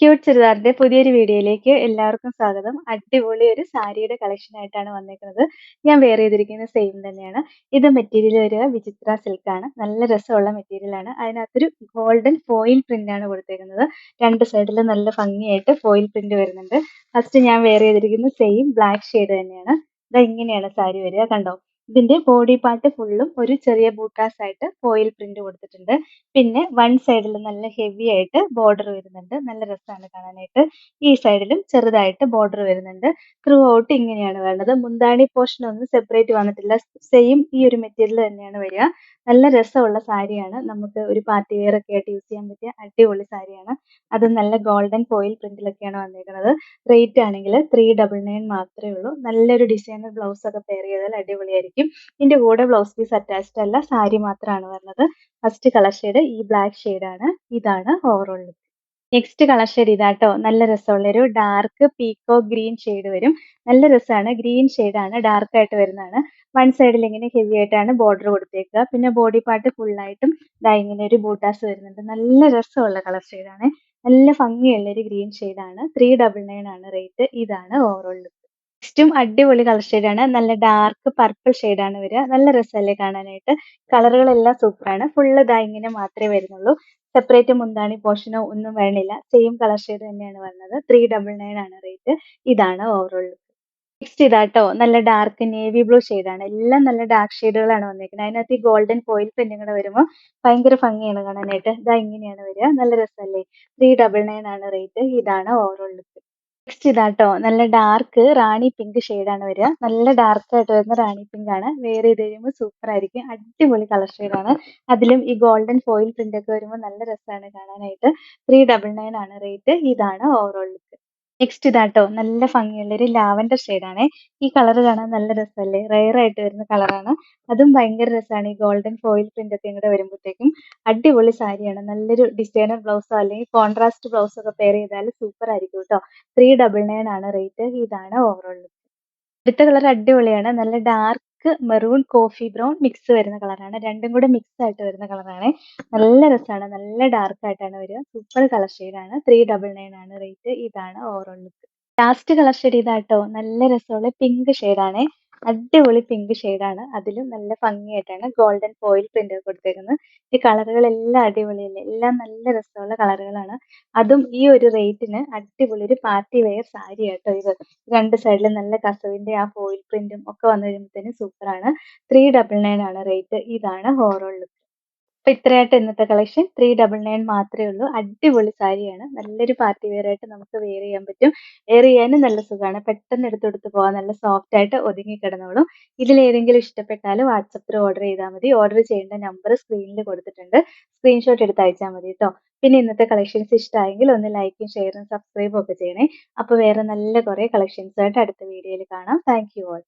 Cute ചുരിദാറിന്റെ പുതിയൊരു വീഡിയോയിലേക്ക് എല്ലാവർക്കും സ്വാഗതം. അടിപൊളി ഒരു സാരിയുടെ കളക്ഷൻ ആയിട്ടാണ് വന്നിരിക്കുന്നത് ഞാൻ വെയർ ചെയ്തിരിക്കുന്നത് സെയിം തന്നെയാണ്. ഇത് മെറ്റീരിയൽ വരിക വിചിത്ര സിൽക്ക് ആണ്. നല്ല രസമുള്ള മെറ്റീരിയൽ ആണ്. അതിനകത്തൊരു ഗോൾഡൻ ഫോയിൽ പ്രിന്റ് ആണ് കൊടുത്തേക്കുന്നത്. രണ്ട് സൈഡിൽ നല്ല ഭംഗിയായിട്ട് ഫോയിൽ പ്രിന്റ് വരുന്നുണ്ട്. ഫസ്റ്റ് ഞാൻ വെയർ ചെയ്തിരിക്കുന്നത് സെയിം ബ്ലാക്ക് ഷെയ്ഡ് തന്നെയാണ്. ഇതാ ഇങ്ങനെയാണ് സാരി വരിക. കണ്ടോ? ഇതിന്റെ ബോഡി പാർട്ട് ഫുള്ളും ഒരു ചെറിയ ബൂട്ടാസ് ആയിട്ട് ഫോയിൽ പ്രിന്റ് കൊടുത്തിട്ടുണ്ട്. പിന്നെ വൺ സൈഡിൽ നല്ല ഹെവി ആയിട്ട് ബോർഡർ വരുന്നുണ്ട്. നല്ല രസമാണ് കാണാനായിട്ട്. ഈ സൈഡിലും ചെറുതായിട്ട് ബോർഡർ വരുന്നുണ്ട്. ത്രൂ ഔട്ട് ഇങ്ങനെയാണ് വേണ്ടത്. മുന്താണി പോർഷൻ ഒന്നും സെപ്പറേറ്റ് വന്നിട്ടില്ല. സെയിം ഈ ഒരു മെറ്റീരിയൽ തന്നെയാണ് വരിക. നല്ല രസമുള്ള സാരിയാണ്. നമുക്ക് ഒരു പാർട്ടി വെയർ ഒക്കെ ആയിട്ട് യൂസ് ചെയ്യാൻ പറ്റിയ അടിപൊളി സാരിയാണ്. അത് നല്ല ഗോൾഡൻ ഫോയിൽ പ്രിന്റിലൊക്കെയാണ് വന്നിരിക്കുന്നത് റേറ്റ് ആണെങ്കിൽ ത്രീ ഡബിൾ നയൻ മാത്രമേ ഉള്ളൂ. നല്ലൊരു ഡിസൈനർ ബ്ലൗസ് ഒക്കെ പെയർ ചെയ്താൽ അടിപൊളിയായിരിക്കും. ഇതിന്റെ കൂടെ ബ്ലൗസ് പീസ് അറ്റാച്ച്ഡ് അല്ല സാരി മാത്രമാണ് വരുന്നത്. ഫസ്റ്റ് കളർ ഷെയ്ഡ് ഈ ബ്ലാക്ക് ആണ്. ഇതാണ് overall look next colour shade ഇതാട്ടോ. നല്ല രസമുള്ള ഒരു ഡാർക്ക് പീക്കോ ഗ്രീൻ ഷെയ്ഡ് വരും. നല്ല രസമാണ് ഗ്രീൻ ആണ് ഡാർക്ക് ആയിട്ട് വരുന്നതാണ്. വൺ സൈഡിൽ ഇങ്ങനെ ഹെവി ആയിട്ടാണ് ബോർഡർ കൊടുത്തേക്കുക. പിന്നെ ബോഡി പാർട്ട് ഫുള്ളായിട്ടും ഇതാ ഇങ്ങനെ ഒരു ബൂട്ടാസ് വരുന്നുണ്ട്. നല്ല രസമുള്ള കളർ ആണ്. നല്ല ഭംഗിയുള്ള ഒരു ഗ്രീൻ ആണ്. ത്രീ ഡബിൾ നയൻ ആണ് റേറ്റ് ഇതാണ് ഓവറോൾ ലുക്ക് നെക്സ്റ്റും അടിപൊളി കളർ ആണ്. നല്ല ഡാർക്ക് പർപ്പിൾ ആണ് വരിക. നല്ല രസമല്ലേ കാണാനായിട്ട്. കളറുകളെല്ലാം സൂപ്പറാണ് ഫുള്ള് ഇതാ ഇങ്ങനെ മാത്രമേ വരുന്നുള്ളൂ. സെപ്പറേറ്റ് മുന്താണി പോർഷനോ ഒന്നും വരണില്ല സെയിം കളർ ഷെയ്ഡ് തന്നെയാണ് വരുന്നത് ത്രീ ഡബിൾ നയൻ ആണ് റേറ്റ് ഇതാണ് ഓവറോൾ നെക്സ്റ്റ് ഇതാട്ടോ. നല്ല ഡാർക്ക് നേവി ബ്ലൂ ആണ്. എല്ലാം നല്ല ഡാർക്ക് ഷെയ്ഡുകളാണ് വന്നിരിക്കുന്നത് അതിനകത്ത് ഈ ഗോൾഡൻ ഫോയിൽ പ്രിന്റും കൂടെ വരുമ്പോൾ ഭയങ്കര ഭംഗിയാണ് കാണാനായിട്ട്. ഇതാ ഇങ്ങനെയാണ് വരിക. നല്ല രസമല്ലേ ത്രീ ഡബിൾ നയൻ ആണ് റേറ്റ് ഇതാണ് ഓവറോൾ ലുക്ക് നെക്സ്റ്റ് ഇതാട്ടോ. നല്ല ഡാർക്ക് റാണി പിങ്ക് ആണ് വരിക. നല്ല ഡാർക്ക് ആയിട്ട് വരുന്ന റാണി പിങ്ക് ആണ്. വേറെ ചെയ്ത് കഴിയുമ്പോൾ സൂപ്പർ ആയിരിക്കും. അടിപൊളി കളർ ആണ്. അതിലും ഈ ഗോൾഡൻ ഫോയിൽ പ്രിന്റ് ഒക്കെ വരുമ്പോൾ നല്ല രസമാണ് കാണാനായിട്ട്. ത്രീ ഡബിൾ നയൻ ആണ് റേറ്റ് ഇതാണ് ഓവറോൾ നെക്സ്റ്റ് ഇതാട്ടോ. നല്ല ഭംഗിയുള്ള ഒരു ലാവൻഡർ ആണ് ഈ കളർ കാണാൻ നല്ല രസമല്ലേ? റയർ ആയിട്ട് വരുന്ന കളറാണ്. അതും ഭയങ്കര രസമാണ്. ഈ ഗോൾഡൻ ഫോയിൽ പ്രിന്റ് ഒക്കെ ഇങ്ങോട്ട് വരുമ്പോഴത്തേക്കും അടിപൊളി സാരിയാണ്. നല്ലൊരു ഡിസൈനർ ബ്ലൗസോ അല്ലെങ്കിൽ കോൺട്രാസ്റ്റ് ബ്ലൗസോ ഒക്കെ പെയർ ചെയ്താൽ സൂപ്പർ ആയിരിക്കും കേട്ടോ ത്രീ ഡബിൾ നയൻ ആണ് റേറ്റ് ഇതാണ് ഓവറോൾ അടുത്ത കളർ അടിപൊളിയാണ്. നല്ല dark maroon coffee brown mix വരുന്ന കളറാണ് രണ്ടും കൂടെ മിക്സ് ആയിട്ട് വരുന്ന കളറാണ് നല്ല രസമാണ് നല്ല ഡാർക്ക് ആയിട്ടാണ് വരിക. സൂപ്പർ കളർ ആണ്. ത്രീ ഡബിൾ നയൻ ആണ് റേറ്റ് ഇതാണ് overall look last colour shade ഇതാട്ടോ. നല്ല രസമുള്ള പിങ്ക് ആണ്. അടിപൊളി പിങ്ക് ആണ്. അതിലും നല്ല ഭംഗിയായിട്ടാണ് ഗോൾഡൻ ഫോയിൽ പ്രിന്റ് കൊടുത്തേക്കുന്നത്. ഈ കളറുകളെല്ലാം അടിപൊളിയല്ലേ? എല്ലാം നല്ല രസമുള്ള കളറുകളാണ് അതും ഈ ഒരു റേറ്റിന് അടിപൊളി ഒരു പാർട്ടി വെയർ സാരി ആട്ടോ ഇത്. രണ്ട് സൈഡിലും നല്ല കസവിന്റെ ആ ഫോയിൽ പ്രിന്റും ഒക്കെ വന്നു കഴിയുമ്പോഴത്തേനും സൂപ്പറാണ് ത്രീ ഡബിൾ നയൻ ആണ് റേറ്റ് ഇതാണ് ഓവറോൾ ലുക്ക് അപ്പൊ ഇത്രയായിട്ട് ഇന്നത്തെ കളക്ഷൻ ത്രീ ഡബിൾ നയൻ മാത്രമേ ഉള്ളൂ. അടിപൊളി സാരിയാണ്. നല്ലൊരു പാർട്ടി വെയർ ആയിട്ട് നമുക്ക് വെയർ ചെയ്യാൻ പറ്റും. വെയർ ചെയ്യാനും നല്ല സുഖമാണ്. പെട്ടെന്ന് എടുത്തെടുത്ത് പോകാൻ നല്ല സോഫ്റ്റ് ആയിട്ട് ഒതുങ്ങി കിടന്നോളും. ഇതിൽ ഏതെങ്കിലും ഇഷ്ടപ്പെട്ടാൽ വാട്സപ്പിൽ ഓർഡർ ചെയ്താൽ മതി. ഓർഡർ ചെയ്യേണ്ട നമ്പർ സ്ക്രീനിൽ കൊടുത്തിട്ടുണ്ട്. സ്ക്രീൻഷോട്ട് എടുത്ത് അയച്ചാൽ മതി കേട്ടോ പിന്നെ ഇന്നത്തെ കളക്ഷൻസ് ഇഷ്ടമായെങ്കിൽ ഒന്ന് ലൈക്കും ഷെയറും സബ്സ്ക്രൈബും ഒക്കെ ചെയ്യണേ. അപ്പോൾ വേറെ നല്ല കുറേ കളക്ഷൻസ് ആയിട്ട് അടുത്ത വീഡിയോയിൽ കാണാം. Thank you all